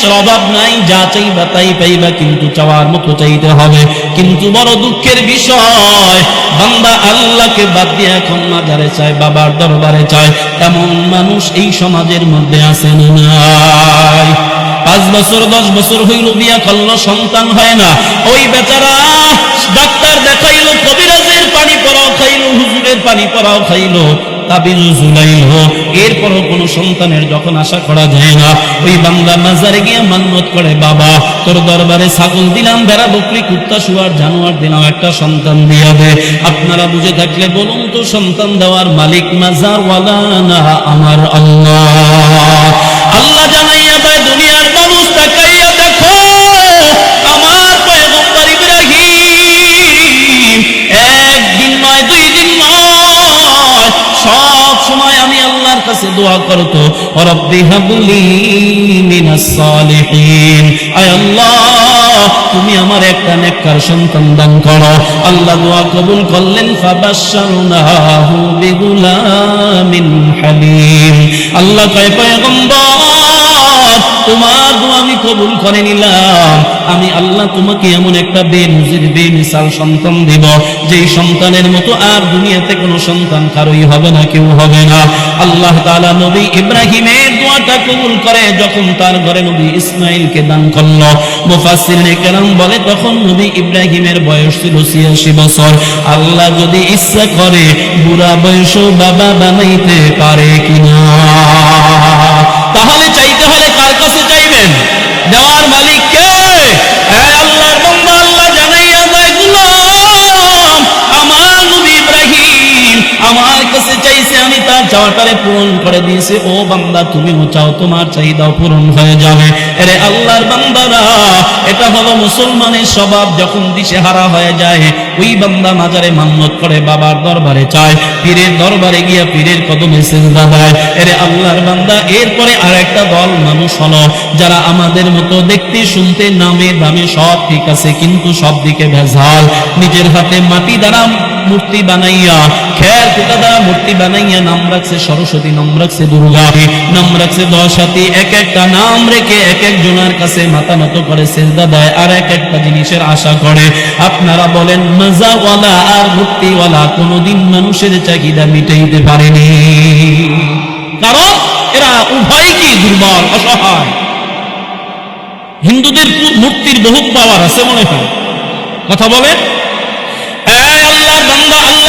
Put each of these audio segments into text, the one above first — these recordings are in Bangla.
পয়সার অভাব নাই, যা চাইবা তাই পাইবা, কিন্তু চাওয়ার মতো চাইতে হবে। কিন্তু বড় দুঃখের বিষয়, বান্দা আল্লাহকে বাদ দিয়ে এখন মাজারে চায়, বাবার দরবারে চায়। এমন মানুষ এই সমাজের মধ্যে আছে না নাই। পাঁচ বছর, দশ বছর হইল, বিয়া করল, সন্তান হয় না। ওই বেচারা ডাক্তার দেখাইলো, কবিরাজের পানি পরাও খাইলো, হুজুরের পানি পরাও খাইলো। তাবিজ ঝুলাইলো এরপরও কোনো সন্তানের যখন আশা করা যায় না, ওই বান্দা মাজারে গিয়ে করে, বাবা, তোর দরবারে ছাগল দিলাম, ভেড়া, বকরি, কুত্তা, শুয়ার, জানোয়ার দিলাম, একটা সন্তান দিয়া দে। আপনারা বুঝে থাকলে বলুন তো, সন্তান দেওয়ার মালিক মাজার ওয়ালা না আমার আল্লাহ? আল্লাহ জানাইয়া সব সময় আমি আল্লাহর কাছে দোয়া করতো রব্বি হাবলি মিনাস আল্লাহ, তুমি আমার একটা নেককার সন্তান দান করো। আল্লাহ দোয়া কবুল করলেন, ফাবাশশারনাহু বিগুলামিন হালিম। আল্লাহ কয়, পয়গম্বর, তোমার কবুল করে নিলাম। আমি আল্লাহ তোমাকে এমন একটা বেনজির বেমিসাল সন্তান দেব, যেই সন্তানের মতো আর দুনিয়াতে কোনো সন্তান কারোই হবে না, কেউ হবে না। আল্লাহ তাআলা নবী ইব্রাহিমের দোয়াটা কবুল করে যখন তার ঘরে নবী ইসমাইলকে দান করল। মুফাসসিরিনে কেরাম বলে, তখন নবী ইব্রাহিমের বয়স ছিল 86 বছর। আল্লাহ যদি ইচ্ছা করে, বুড়া বয়সও বাবা বানাইতে পারে কিনা? চাওয়াটারে পূরণ করে দিয়েছি, ও বান্দা তুমিও চাও তোমার চাহিদাও পূরণ হয়ে যাবে। আরে আল্লাহর বান্দারা, এটা হলো মুসলমানের স্বভাব, যখন দিশে হারা হয়ে যায়, ওই বান্দা মাজারে মান্নত করে বাবার দরবারে চায়, পীরের দরবারে গিয়া পীরের কদমে সেজদা দেয়। এরে আল্লাহর বান্দা, এরপরে আর একটা দল মানুষ হলো, যারা আমাদের মতো দেখতে, শুনতে, নামে, দামে সব ঠিক আছে, কিন্তু সব দিকে ভেজাল। নিজের হাতে মাটি দ্বারা মূর্তি বানাইয়া, খের কুটা দ্বারা মূর্তি বানাইয়া, নাম রাখছে সরস্বতী, নাম রাখছে দুর্গা নাম রাখছে দশ হাতি এক একটা নাম রেখে এক একজনের কাছে মাথা নত করে সেজদা দেয় আর এক একটা জিনিসের আশা করে। আপনারা বলেন, মজাওয়ালা আর মূর্তিওয়ালা কোনোদিন মানুষের চাহিদা মিটাইতে পারেনি। কারণ এরা উভয় কি দুর্বল, অসহায়? হিন্দুদের মূর্তির বহু পাওয়ার আছে মনে হয়। কথা বলে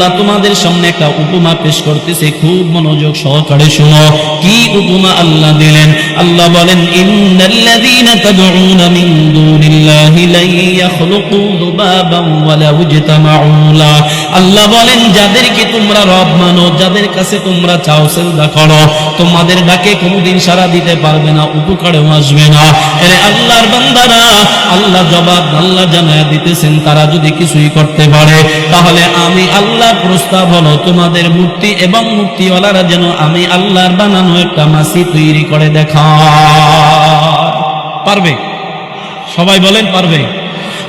আল্লাহ তোমাদের সামনে একটা উপমা পেশ করতেছি, খুব মনোযোগ সহকারে শোনো। কি উপমা আল্লাহ দিলেন? আল্লাহ বলেন, ইন্নাল্লাযীনা তাদউনা মিন দুনিল্লাহি লা ইয়াখলুকু যুবাবান ওয়ালা ইজতামাউ লা। আল্লাহ বলেন, যাদেরকে তোমরা রব মানো, যাদের কাছে তোমরা চাও সেজদা করো। তোমাদের ডাকে কোনোদিন সারা দিতে পারবে না, উপকারেও আসবে না। এরে আল্লাহর বান্দারা, আল্লাহ জবাব আল্লাহ জানায়া দিতেছেন, তারা যদি কিছুই করতে পারে, তাহলে আমি আল্লাহ প্রস্তাব হলো, তোমাদের মূর্তি এবং মূর্তিওয়ালারা যেন আমি আল্লাহর বানানো একটা মাসি তৈরি করে দেখা পারবে? সবাই বলেন পারবে?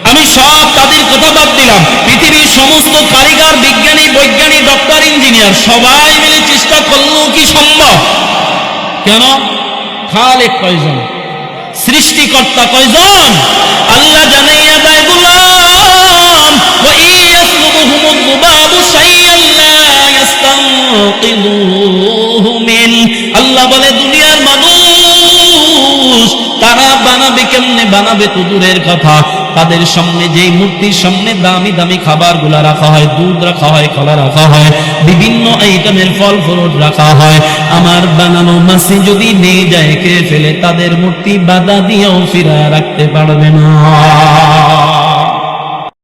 আমি সব তাদের কথা বাদ দিলাম। পৃথিবীর সমস্ত কারিগর, বিজ্ঞানী, বৈজ্ঞানিক ডক্টর ইঞ্জিনিয়ার সবাই মিলে চেষ্টা করলেও কি সম্ভব? কেন? খালেক কয়জন? সৃষ্টিকর্তা কয়জন? আল্লাহ আল্লাহ বলে, দুনিয়ার মানুষ তারা বানাবে কেমনে? বানাবে তো দূরের কথা। তাদের সামনে যে মূর্তির সামনে দামি দামি খাবারগুলা রাখা হয়, দুধ রাখা হয়, কলা রাখা হয়, বিভিন্ন আইটেমের ফল ফ্রুট রাখা হয়। আমার বানানো মাসি যদি নিয়ে যায় খেয়ে ফেলে, তাদের মূর্তি বাধা দিয়েও ফিরা রাখতে পারবে না।